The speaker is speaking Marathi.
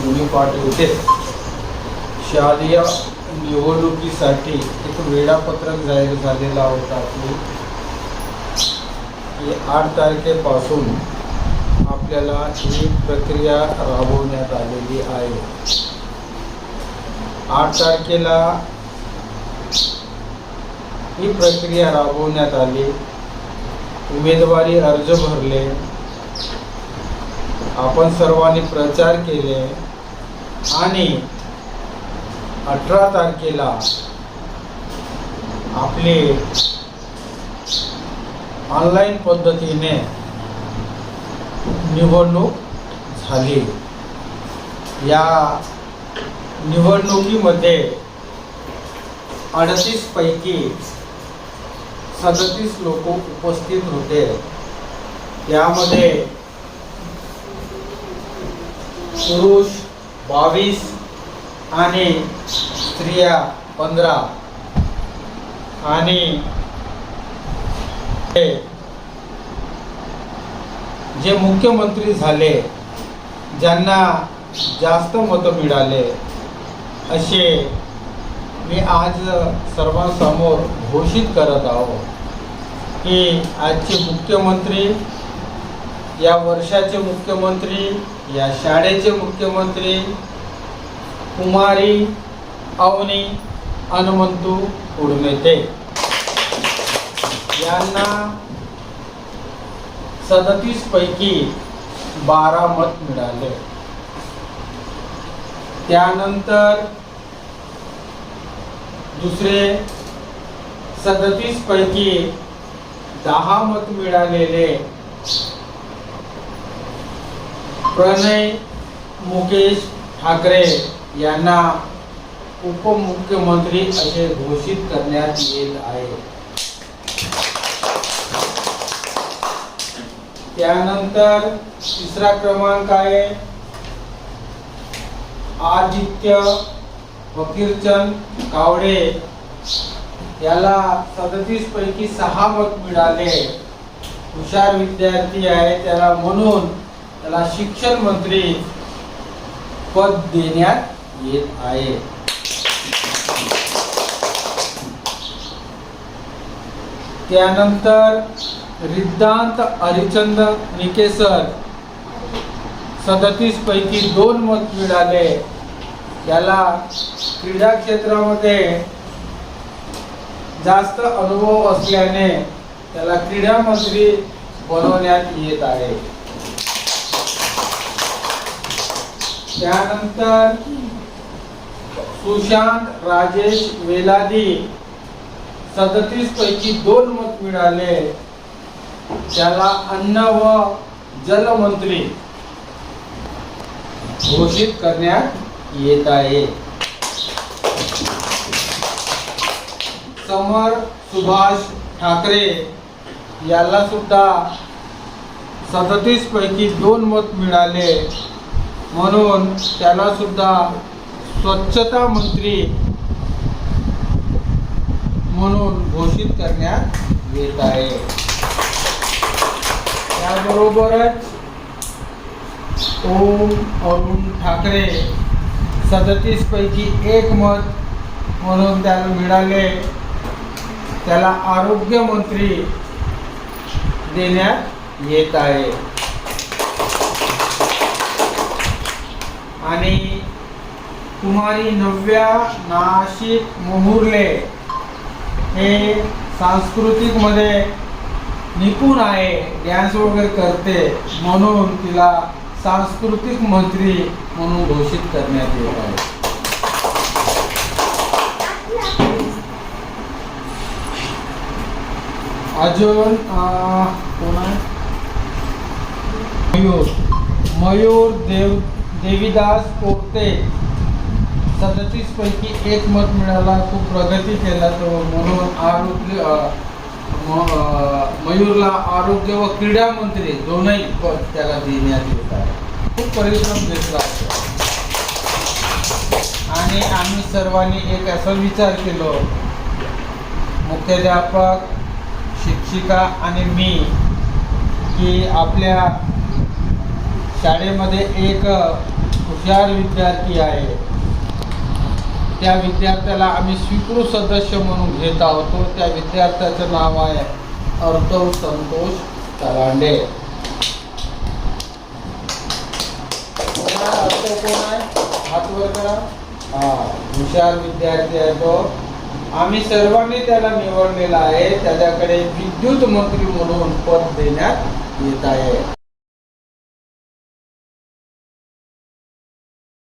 दोन्ही पाठ होते शालेय निवडणुकीसाठी एक वेळापत्रक जाहीर झालेला होता की आठ तारखेपासून आपल्याला ही प्रक्रिया राबवण्यात आलेली आहे. आठ तारखेला ही प्रक्रिया राबवण्यात आली. उमेदवारी अर्ज भरले. आपण सर्वांनी प्रचार केले. आणि अठरा तारखेला आपले ऑनलाईन पद्धतीने निवडणूक झाली. या निवडणुकीमध्ये अडतीस पैकी सदतीस लोक उपस्थित होते. यामध्ये पुरुष बावीस आणि स्त्रिया पंधरा. आणि जे मुख्यमंत्री झाले ज्यांना जास्त मतं मिळाले असे मी आज सर्वांसमोर घोषित करत आहो. की आजचे मुख्यमंत्री या वर्षाचे मुख्यमंत्री या शाळेचे मुख्यमंत्री कुमारी अवनी हनुमंतू उडमेते यांना सदतीस पैकी बारा मत मिळाले. त्यानंतर दुसरे सदतीस पैकी दहा मत मिळालेले प्रणय मुकेश ठाकरे यांना उपमुख्यमंत्री असे घोषित करण्यात येत आहे. त्यानंतर तिसरा क्रमांक आहे आदित्य फकीरचंद कावडे याला सदतीस पैकी सहा मत मिळाले. हुशार विद्यार्थी आहे त्याला म्हणून त्याला शिक्षण मंत्री पद देण्यात येत आहे. त्यानंतर रिद्धांत हरिचंद निकेसर सदतीस पैकी दोन मत मिळाले. त्याला क्रीडा क्षेत्रामध्ये जास्त अनुभव असल्याने त्याला क्रीडा मंत्री बनवण्यात येत आहे. त्यानंतर सुशांत राजेश वेलादी सदतीस पैकी दोन मत मिळाले. त्याला अन्न व जलमंत्री घोषित करण्यात येत आहे. समर सुभाष ठाकरे याला सुद्धा सदतीस पैकी दोन मत मिळाले. म्हणून त्याला सुद्धा स्वच्छता मंत्री म्हणून घोषित करण्यात येत आहे. त्याबरोबरच ओम अरुण ठाकरे सदतीस पैकी एक मत म्हणून त्याला मिळाले. त्याला आरोग्यमंत्री देण्यात येत आहे. आणि कुमारी नव्या नाशिक मोहुर्ले हे सांस्कृतिकमध्ये निपुण आहे. डॅन्स वगैरे करते म्हणून तिला सांस्कृतिक मंत्री म्हणून घोषित करण्यात येत आहे. अजून कोण आहे? मयूर. मयूर देव देवीदास पोर्ते सदतीस पैकी एक मत मिळाला खूप प्रगती केला तो म्हणून आरोग्य मयूरला आरोग्य व क्रीडा मंत्री दोनही पद त्याला देण्यात येत आहे. खूप परिश्रम घेतला आणि आम्ही सर्वांनी एक असा विचार केलो मुख्याध्यापक शिक्षिका आणि मी की आपल्या शाळेमध्ये एक हुशार विद्यार्थी आहे. त्या विद्यार्थ्याला आम्ही स्वीकृत सदस्य म्हणून घेत आहोत. त्या विद्यार्थ्याचं नाव आहे अर्तव संतोष तरांडे कोण आहे? करा. हा हुशार विद्यार्थी आहे तो. आम्ही सर्वांनी त्याला निवडलेला आहे. त्याच्याकडे विद्युत मंत्री म्हणून पद देण्यात येत आहे.